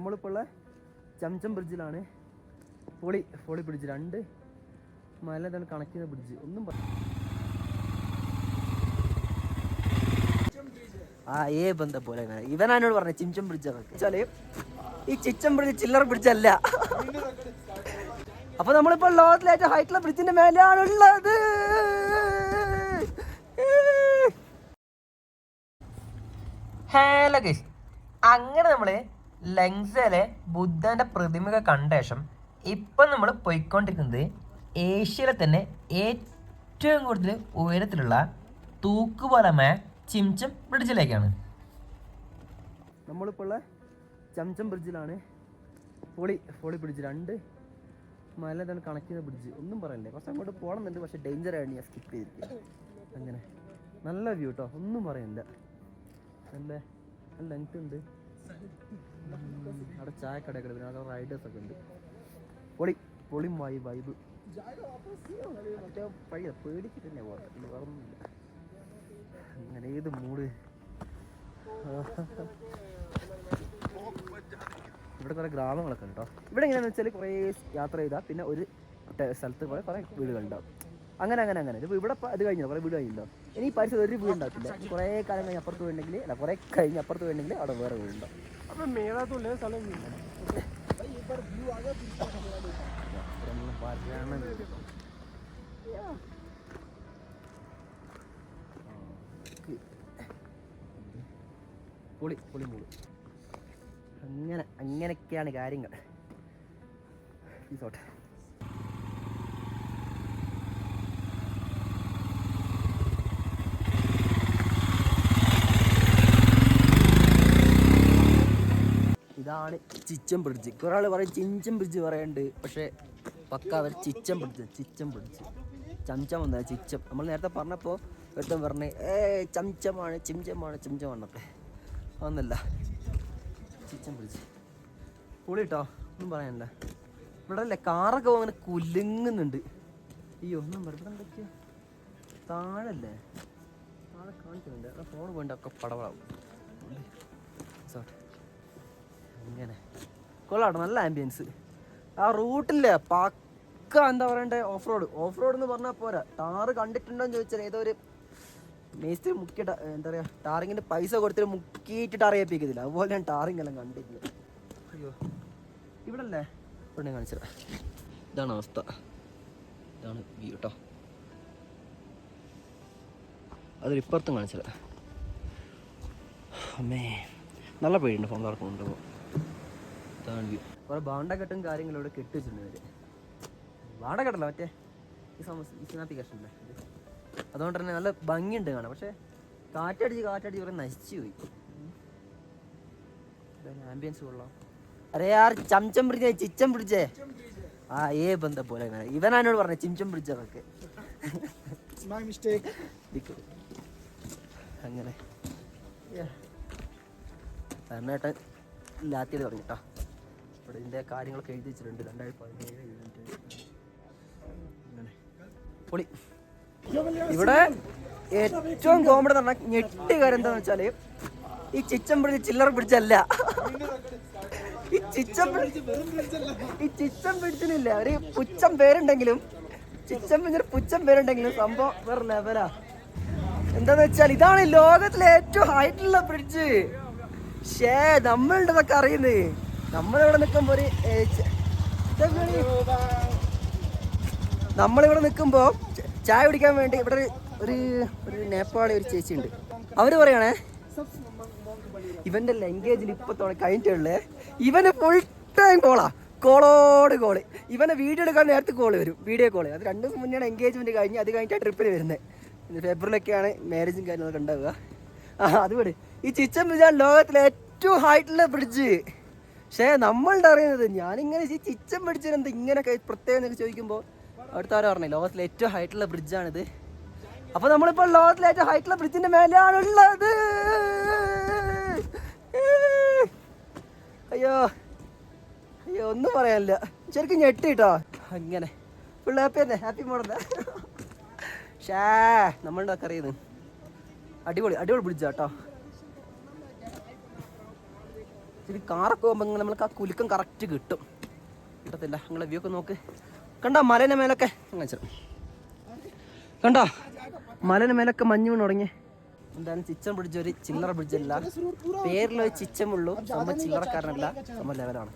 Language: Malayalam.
നമ്മളിപ്പോൾ ഉള്ള ചംചം ബ്രിഡ്ജിലാണ് പൊളി പൊളി ബ്രിഡ്ജ് രണ്ട് മല തന്നെ കണക്ട് ചെയ്ത ബ്രിഡ്ജ് ഒന്നും ആ ഏ ബന്ധ പോലെ ഇവനാണോട് പറഞ്ഞ ചിംചം ബ്രിഡ്ജ് വെച്ചാൽ ഈ ചിച്ചം ബ്രിഡ്ജ് ചില്ലറ ബ്രിഡ്ജ് അല്ല. അപ്പൊ നമ്മളിപ്പോ ലോകത്തിലെ ഏറ്റവും ഹൈറ്റുള്ള ബ്രിഡ്ജിന്റെ മേലെയാണുള്ളത് ഹലോ ഗൈസ് അങ്ങനെ നമ്മൾ ലങ്സയിലെ ബുദ്ധന്റെ പ്രതിമയൊക്കെ കണ്ട ശേഷം ഇപ്പം നമ്മൾ പോയിക്കൊണ്ടിരിക്കുന്നത് ഏഷ്യയിലെ തന്നെ ഏറ്റവും കൂടുതൽ ഉയരത്തിലുള്ള തൂക്കുപാലമായ ചിംചം ബ്രിഡ്ജിലേക്കാണ്. നമ്മളിപ്പോൾ ഉള്ള ചംചം ബ്രിഡ്ജിലാണ്. പൊളി പൊളി ബ്രിഡ്ജ് രണ്ട് മല തന്നെ കണക്ട് ചെയ്യുന്ന ബ്രിഡ്ജ്. ഒന്നും പറയണ്ടേ പക്ഷെ അങ്ങോട്ട് പോകണമെന്നുണ്ട് പക്ഷെ ഡേഞ്ചർ ആയിരുന്നു ഞാൻ സ്കിപ്പ് ചെയ്തിരിക്കുക അങ്ങനെ. നല്ല വ്യൂ കേട്ടോ ഒന്നും പറയണ്ട. നല്ല നല്ല ലെങ്ത് ഉണ്ട്. ചായക്കടയൊക്കെ ഉണ്ട്. പിന്നെ റൈഡേഴ്സ് ഒക്കെ ഉണ്ട്. പൊളി പൊളി വൈ വൈബ് മറ്റേ അങ്ങനെ ഏത് മൂഡ് ഇവിടെ കുറേ ഗ്രാമങ്ങളൊക്കെ ഉണ്ട് ഇവിടെ എങ്ങനെയാണെന്ന് വെച്ചാൽ കുറേ യാത്ര ചെയ്താൽ പിന്നെ ഒരു സ്ഥലത്ത് കുറേ കുറേ വീടുകളുണ്ടാവും അങ്ങനെ അങ്ങനെ അങ്ങനെ. ഇപ്പൊ ഇവിടെ ഇത് കഴിഞ്ഞോ? കുറേ വീട് കഴിഞ്ഞോ ഇനി ഈ പരിസരത്ത് ഒരു വീട് ഉണ്ടാക്കില്ല കുറെ കാലം കഴിഞ്ഞ് അപ്പുറത്ത് വീണ്ടെങ്കിൽ അല്ല കുറേ കഴിഞ്ഞ് അപ്പുറത്ത് വീണ്ടെങ്കിൽ അവിടെ വേറെ വീടുണ്ടാവും. ഇവിടെയൊന്നും പറയണമെന്നില്ല. പൊളി പൊളി മൂളി. അങ്ങനെ അങ്ങനെയൊക്കെയാണ് കാര്യങ്ങൾ. ഈ ഈസോട്ടെ ഇതാണ് ചിച്ചൻ ബ്രിഡ്ജ് കുറെ ആൾ പറയും ചിഞ്ചൻ ബ്രിഡ്ജ് പറയുന്നുണ്ട് പക്ഷേ പക്ക അവർ ചിച്ചൻ ബ്രിഡ്ജ് ചിച്ചൻ ബ്രിഡ്ജ് ചംചം വന്നത് ചിച്ചം നമ്മൾ നേരത്തെ പറഞ്ഞപ്പോൾ ഒരുത്തം പറഞ്ഞ് ഏ ചംചമാണ് ചിംചമാണ് ചിംചമാണൊക്കെ അതൊന്നല്ല. ചിച്ചൻ ബ്രിഡ്ജ് പൊളി കേട്ടോ ഒന്നും പറയാനില്ല. ഇവിടെ അല്ലേ കാറൊക്കെ അങ്ങനെ കുലുങ്ങുന്നുണ്ട്. അയ്യോ ഒന്നും ഇവിടെ എന്തൊക്കെയാ? താഴല്ലേ? താഴെ കാണിക്കുന്നുണ്ട്. ഫോൺ പോയിട്ടൊക്കെ പടവളാവും. അങ്ങനെ കൊള്ളാട്ടോ നല്ല ആംബിയൻസ് ആ റൂട്ടില്ലേ പക്ക എന്താ പറയണ്ടേ ഓഫ് റോഡ് ഓഫ് റോഡ് എന്ന് പറഞ്ഞാൽ പോരാ. ടാറ് കണ്ടിട്ടുണ്ടോ എന്ന് ചോദിച്ചാൽ ഏതോ ഒരു മേസ്ത്രി മുക്കിയ എന്താ പറയുക ടാറിങ്ങിന്റെ പൈസ കൊടുത്തിട്ട് മുക്കിയിട്ട് ടാർ ചെയ്യിപ്പിക്കത്തില്ല അതുപോലെ ഞാൻ ടാറിങ് എല്ലാം കണ്ടിട്ടില്ല. അയ്യോ. ഇവിടെ അല്ലേ ഇവിടെ കാണിച്ചത് ഇതാണ് അവസ്ഥ. ഇതാണ് വ്യൂ കേട്ടോ അതൊരു കാണിച്ചത് അമ്മേ നല്ല പേടിയുണ്ട് ഫോൺ തുറക്കുന്നുണ്ട് വ്യൂ കുറേ ബാണ്ടക്കെട്ടും കാര്യങ്ങളും ഇവിടെ കെട്ടി വെച്ചിട്ടുണ്ട് ഇവർ. ബാണ്ടക്കെട്ടല്ല മറ്റേ ഈ സമസ് ഈ സ്നാപ്പി കഷ്ണല്ലേ? അതുകൊണ്ട് തന്നെ നല്ല ഭംഗിയുണ്ട് കാണാം പക്ഷേ കാറ്റടിച്ച് കാറ്റടിച്ച് കുറേ നശിച്ചു പോയി. ആംബിയൻസ് കൊള്ളാം അരേ ആർ ചംചം പിടിച്ചേ ചിച്ചം പിടിച്ചേ. ആ ഏ ബന്ധം പോലെ ഇവനാണോട് പറഞ്ഞ ചിംചം പിടിച്ചതൊക്കെ. അങ്ങനെ. തന്നേട്ടൻ ലാത്തിയത് തുടങ്ങി കേട്ടോ ഇവിടെ ഇതിന്റെ കാര്യങ്ങളൊക്കെ എഴുതി വെച്ചിട്ടുണ്ട്. രണ്ടായിരത്തി പതിനേഴ് ഇരുപത്തി അങ്ങനെ പൊളി. ഇവിടെ ഏറ്റവും കോമഡി എന്ന് പറഞ്ഞാൽ ഞെട്ടി കാര്യം എന്താന്ന് വെച്ചാൽ ഈ ചിച്ചം പിടിച്ച് ചില്ലറ പിടിച്ചല്ല. ഈ ചിച്ചം ഈ ചിച്ചം പിടിച്ചില്ല ഒരു പുച്ഛം പേരുണ്ടെങ്കിലും ചിച്ചം പിടിച്ചൊരു പുച്ഛം പേരുണ്ടെങ്കിലും സംഭവം വേറെ ലെവലാ എന്താന്ന് വെച്ചാൽ ഇതാണ് ലോകത്തിലെ ഏറ്റവും ഹൈറ്റുള്ള ബ്രിഡ്ജ് ഷേ നമ്മളുടെ അറിയുന്നേ. നമ്മളിവിടെ നിൽക്കുമ്പോൾ ഒരു നമ്മളിവിടെ നിൽക്കുമ്പോൾ ചായ കുടിക്കാൻ വേണ്ടി ഇവിടെ ഒരു ഒരു ഒരു നേപ്പാളി ഒരു ചേച്ചി ഉണ്ട്. അവർ പറയണേ ഇവന്റെ ലംഗ്വേജിൽ ഇപ്പോൾ തുടങ്ങി കഴിഞ്ഞിട്ടുള്ളേ ഇവന് ഫുൾ ടൈം കോളാ കോളോട് കോൾ ഇവനെ വീഡിയോ എടുക്കാൻ നേരത്തെ കോൾ വരും. വീഡിയോ കോൾ അത് രണ്ട് ദിവസം മുന്നെയാണ് എൻഗേജ്മെന്റ് കഴിഞ്ഞ് അത് കഴിഞ്ഞിട്ട് ട്രിപ്പിന് വരുന്നത് ഫെബ്രുവരിയിലൊക്കെയാണ് മാരേജും കാര്യങ്ങളൊക്കെ ഉണ്ടാവുക. ആ അത് വിട്. ഈ ചിച്ചൻ ബ്രിഡ്ജാണ് ലോകത്തിലെ ഏറ്റവും ഹൈറ്റുള്ള ബ്രിഡ്ജ് പക്ഷേ നമ്മളുടെ അറിയുന്നത് ഞാനിങ്ങനെ ഈ പിടിച്ചിരുന്നത് ഇങ്ങനെയൊക്കെ പ്രത്യേകം എന്നൊക്കെ ചോദിക്കുമ്പോൾ അവിടുത്തെ ആരോ പറഞ്ഞു ലോകത്തിലെ ഏറ്റവും ഹൈറ്റുള്ള ബ്രിഡ്ജാണിത്. അപ്പൊ നമ്മളിപ്പോൾ ലോകത്തിലെ ഏറ്റവും ഹൈറ്റുള്ള ബ്രിഡ്ജിന്റെ മേലെയാണുള്ളത്. അയ്യോ അയ്യോ ഒന്നും പറയാനില്ല. ശരിക്കും ഞെട്ടി കേട്ടോ. അങ്ങനെ ഫുൾ ഹാപ്പി തന്നെ ഹാപ്പി മോഡല്ല ഷേ നമ്മളുടെ ഒക്കെ അറിയുന്നത്. അടിപൊളി അടിപൊളി ബ്രിഡ്ജാ കേട്ടോ ഇത് കാറൊക്കെ പോകുമ്പോൾ നമ്മൾക്ക് ആ കുലുക്കം കറക്റ്റ് കിട്ടും. കിട്ടത്തില്ല. നിങ്ങളെ വ്യൂ ഒക്കെ നോക്ക്. കണ്ടോ മലേന്റെ മേലൊക്കെ? കാണിച്ചു കണ്ടോ? മലേന്റെ മേലൊക്കെ മഞ്ഞ് വീണ് തുടങ്ങി. എന്തായാലും ചിച്ചൻ പിടിച്ച ഒരു ചില്ലറ പിടിച്ചില്ല പേരിലൊരു ചിച്ചമുള്ളൂ. സംഭവം ചില്ലറക്കാരനല്ല. സംഭവം ലെവലാണ്